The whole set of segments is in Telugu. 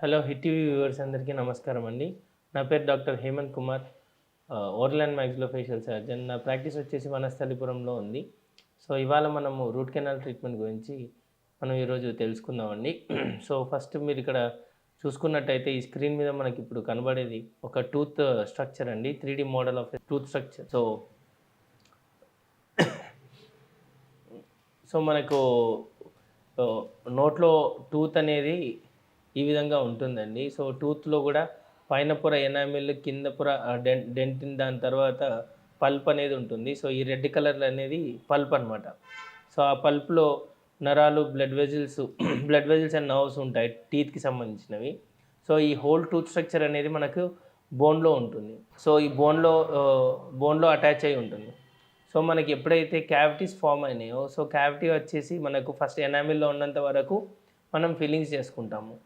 హలో హిట్ టీవీ వ్యూవర్స్ అందరికీ నమస్కారం అండి. నా పేరు డాక్టర్ హేమంత్ కుమార్. ఓర్లాండ్ అండ్ ఫేషియల్ సర్జన్. నా ప్రాక్టీస్ వచ్చేసి వనస్థలిపురంలో ఉంది. సో ఇవాళ మనము రూట్ కెనాల్ ట్రీట్మెంట్ గురించి మనం ఈరోజు తెలుసుకుందామండి. సో ఫస్ట్ మీరు ఇక్కడ చూసుకున్నట్టయితే ఈ స్క్రీన్ మీద మనకి ఇప్పుడు కనబడేది ఒక టూత్ స్ట్రక్చర్ అండి. Three model of tooth structure. So so మనకు నోట్లో టూత్ అనేది ఈ విధంగా ఉంటుందండి. సో టూత్లో కూడా పైన పొర ఎనామిల్ కింద పొర డెంటిన్ దాని తర్వాత పల్ప్ అనేది ఉంటుంది. సో ఈ రెడ్ కలర్ అనేది పల్ప్ అనమాట సో ఆ పల్ప్లో నరాలు blood vessels blood vessels and nerves ఉంటాయి టీత్కి సంబంధించినవి. సో ఈ హోల్ టూత్ స్ట్రక్చర్ అనేది మనకు బోన్లో ఉంటుంది. సో ఈ బోన్లో బోన్లో అటాచ్ అయి ఉంటుంది. సో మనకి ఎప్పుడైతే క్యావిటీస్ ఫామ్ అయినాయో సో క్యావిటీ వచ్చేసి మనకు ఫస్ట్ ఎనామిల్లో ఉన్నంత వరకు మనం ఫీలింగ్స్ చేసుకుంటాము.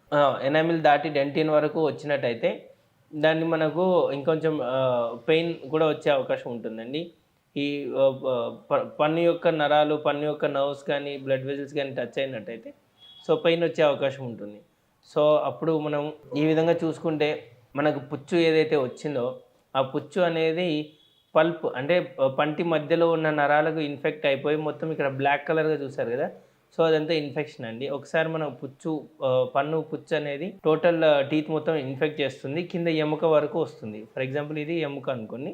ఎనామిల్ దాటి డెంటిన్ వరకు వచ్చినట్టయితే దాన్ని మనకు ఇంకొంచెం పెయిన్ కూడా వచ్చే అవకాశం ఉంటుందండి. ఈ ప- పన్ను యొక్క నరాలు పన్ను యొక్క నర్వ్స్ కానీ బ్లడ్ వెజిల్స్ కానీ టచ్ అయినట్టయితే సో పెయిన్ వచ్చే అవకాశం ఉంటుంది. సో అప్పుడు మనం ఈ విధంగా చూసుకుంటే మనకు పుచ్చు ఏదైతే వచ్చిందో ఆ పుచ్చు అనేది పల్ప్ అంటే పంటి మధ్యలో ఉన్న నరాలకు ఇన్ఫెక్ట్ అయిపోయి మొత్తం ఇక్కడ బ్లాక్ కలర్గా చూసారు కదా సో అదంతా ఇన్ఫెక్షన్ అండి. ఒకసారి మనం పుచ్చు పన్ను పుచ్చు అనేది టోటల్ టీత్ మొత్తం ఇన్ఫెక్ట్ చేస్తుంది. కింద ఎముక వరకు వస్తుంది. ఫర్ ఎగ్జాంపుల్ ఇది ఎముక అనుకోండి.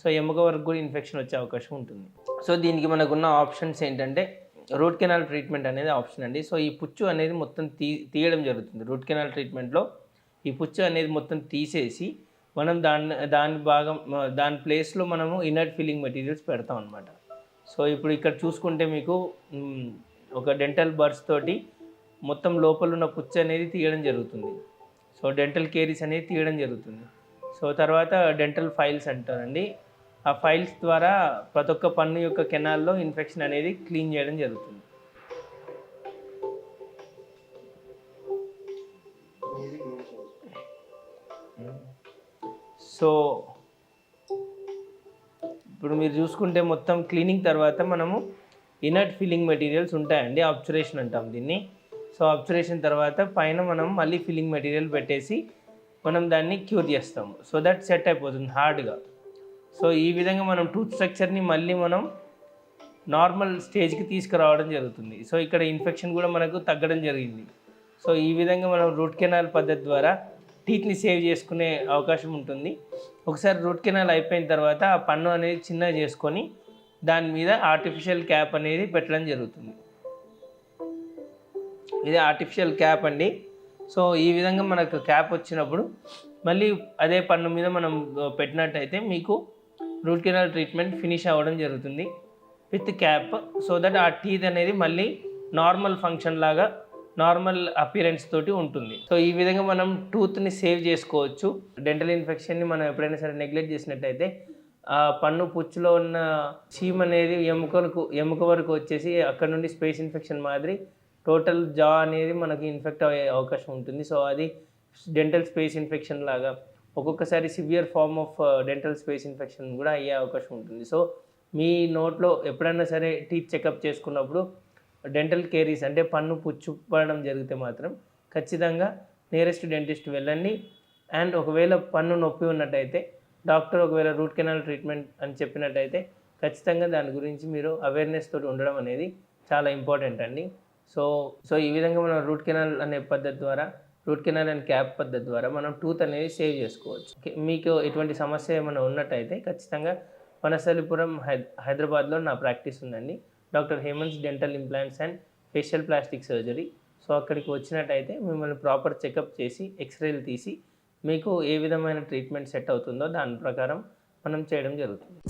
సో ఎముక వరకు కూడా ఇన్ఫెక్షన్ వచ్చే అవకాశం ఉంటుంది. సో దీనికి మనకున్న ఆప్షన్స్ ఏంటంటే రూట్ కెనాల్ ట్రీట్మెంట్ అనేది ఆప్షన్ అండి. సో ఈ పుచ్చు అనేది మొత్తం తీ తీయడం జరుగుతుంది. రూట్ కెనాల్ ట్రీట్మెంట్లో ఈ పుచ్చు అనేది మొత్తం తీసేసి మనం దాన్ని దాని భాగం దాని ప్లేస్లో మనము ఇన్నర్ ఫీలింగ్ మెటీరియల్స్ పెడతాం అనమాట సో ఇప్పుడు ఇక్కడ చూసుకుంటే మీకు ఒక డెంటల్ బర్స్ తోటి మొత్తం లోపల ఉన్న పుచ్చు అనేది తీయడం జరుగుతుంది. సో డెంటల్ కేరీస్ అనేది తీయడం జరుగుతుంది. సో తర్వాత డెంటల్ ఫైల్స్ అంటారండి. ఆ ఫైల్స్ ద్వారా ప్రతి ఒక్క పన్ను యొక్క కెనాల్లో ఇన్ఫెక్షన్ అనేది క్లీన్ చేయడం జరుగుతుంది. సో ఇప్పుడు మీరు చూసుకుంటే మొత్తం క్లీనింగ్ తర్వాత మనము ఇనర్ట్ ఫిల్లింగ్ మెటీరియల్స్ ఉంటాయండి అబ్చురేషన్ అంటాం దీన్ని. సో అబ్చురేషన్ తర్వాత పైన మనం మళ్ళీ ఫిల్లింగ్ మెటీరియల్ పెట్టేసి మనం దాన్ని క్యూర్ చేస్తాము. సో దట్ సెట్ అయిపోతుంది హార్డ్గా. సో ఈ విధంగా మనం టూత్ స్ట్రక్చర్ని మళ్ళీ మనం నార్మల్ స్టేజ్కి తీసుకురావడం జరుగుతుంది. సో ఇక్కడ ఇన్ఫెక్షన్ కూడా మనకు తగ్గడం జరిగింది. సో ఈ విధంగా మనం రూట్ కెనాల్ పద్ధతి ద్వారా టీత్ని సేవ్ చేసుకునే అవకాశం ఉంటుంది. ఒకసారి రూట్ కెనాల్ అయిపోయిన తర్వాత ఆ పన్ను అనేది చిన్నగా చేసుకొని దాని మీద ఆర్టిఫిషియల్ క్యాప్ అనేది పెట్టడం జరుగుతుంది. ఇది ఆర్టిఫిషియల్ క్యాప్ అండి. సో ఈ విధంగా మనకు క్యాప్ వచ్చినప్పుడు మళ్ళీ అదే పన్ను మీద మనం పెట్టినట్టయితే మీకు రూట్ కెనాల్ ట్రీట్మెంట్ ఫినిష్ అవ్వడం జరుగుతుంది విత్ క్యాప్ సో దట్ ఆ టీత్ అనేది మళ్ళీ నార్మల్ ఫంక్షన్ లాగా నార్మల్ అపిరెన్స్ తోటి ఉంటుంది. సో ఈ విధంగా మనం టూత్ని సేవ్ చేసుకోవచ్చు. డెంటల్ ఇన్ఫెక్షన్ని మనం ఎప్పుడైనా సరే నెగ్లెక్ట్ చేసినట్టయితే ఆ పన్ను పుచ్చులో ఉన్న చీమ్ అనేది ఎముకలకు ఎముక వరకు వచ్చేసి అక్కడ నుండి స్పేస్ ఇన్ఫెక్షన్ మాదిరి టోటల్ జా అనేది మనకి ఇన్ఫెక్ట్ అయ్యే అవకాశం ఉంటుంది. సో అది డెంటల్ స్పేస్ ఇన్ఫెక్షన్ లాగా ఒక్కొక్కసారి severe form of dental space infection కూడా అయ్యే అవకాశం ఉంటుంది. సో మీ నోట్లో ఎప్పుడైనా సరే టీత్ చెకప్ చేసుకున్నప్పుడు డెంటల్ కేరీస్ అంటే పన్ను పుచ్చు పడడం జరిగితే మాత్రం ఖచ్చితంగా నియరెస్ట్ డెంటిస్ట్ వెళ్ళండి. అండ్ ఒకవేళ పన్ను నొప్పి ఉన్నట్టయితే డాక్టర్ ఒకవేళ రూట్ కెనాల్ ట్రీట్మెంట్ అని చెప్పినట్టయితే ఖచ్చితంగా దాని గురించి మీరు అవేర్నెస్ తోటి ఉండడం అనేది చాలా ఇంపార్టెంట్ అండి. సో సో ఈ విధంగా మనం రూట్ కెనాల్ అనే పద్ధతి ద్వారా రూట్ కెనాల్ అండ్ క్యాప్ పద్ధతి ద్వారా మనం టూత్ అనేది సేవ్ చేసుకోవచ్చు. మీకు ఎటువంటి సమస్య ఏమైనా ఉన్నట్టయితే ఖచ్చితంగా పనసలిపురం హై హైదరాబాద్లో నా ప్రాక్టీస్ ఉందండి. Doctor Hemant dental implants and facial plastic surgery so అక్కడికి వచ్చినట్టయితే మిమ్మల్ని ప్రాపర్ చెకప్ చేసి ఎక్స్రేలు తీసి మీకు ఏ విధమైన ట్రీట్మెంట్ సెట్ అవుతుందో దాని ప్రకారం మనం చేయడం జరుగుతుంది.